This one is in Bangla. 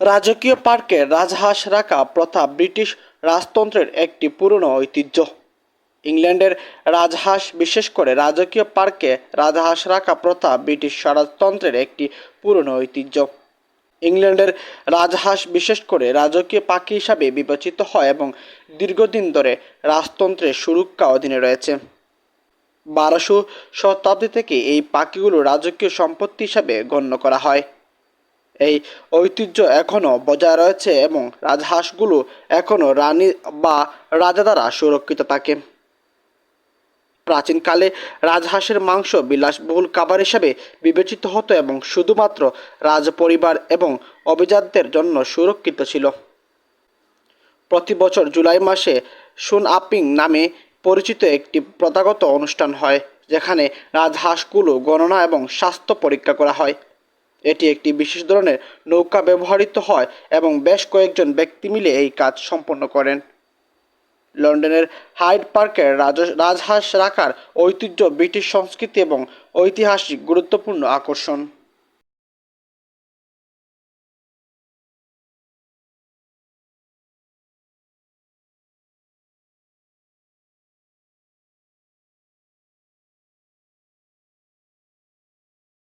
রাজকীয় পার্কে রাজহাঁস রাখা প্রথা ব্রিটিশ রাজতন্ত্রের একটি পুরনো ঐতিহ্য। ইংল্যান্ডের রাজহাঁস, বিশেষ করে রাজকীয় পার্কে রাজহাঁস রাখা প্রথা ব্রিটিশ রাজতন্ত্রের একটি পুরনো ঐতিহ্য। ইংল্যান্ডের রাজহাঁস, বিশেষ করে রাজকীয় পাখি হিসাবে বিবেচিত হয় এবং দীর্ঘদিন ধরে রাজতন্ত্রের সুরক্ষা অধীনে রয়েছে। বারোশো শতাব্দী থেকে এই পাখিগুলো রাজকীয় সম্পত্তি হিসাবে গণ্য করা হয়। এই ঐতিহ্য এখনও বজায় রয়েছে এবং রাজহাঁসগুলো এখনও রানী বা রাজা দ্বারা সুরক্ষিত থাকে। প্রাচীনকালে রাজহাঁসের মাংস বিলাসবহুল খাবার হিসাবে বিবেচিত হতো এবং শুধুমাত্র রাজপরিবার এবং অভিজাতদের জন্য সুরক্ষিত ছিল। প্রতি বছর জুলাই মাসে সুন আপিং নামে পরিচিত একটি প্রথাগত অনুষ্ঠান হয়, যেখানে রাজহাঁসগুলো গণনা এবং স্বাস্থ্য পরীক্ষা করা হয়। এটি একটি বিশেষ ধরনের নৌকা ব্যবহৃত হয় এবং বেশ কয়েকজন ব্যক্তি মিলে এই কাজ সম্পন্ন করেন। লন্ডনের হাইড পার্কের রাজ- রাজহাঁস রাখার ঐতিহ্য, ব্রিটিশ সংস্কৃতি এবং ঐতিহাসিক গুরুত্বপূর্ণ আকর্ষণ।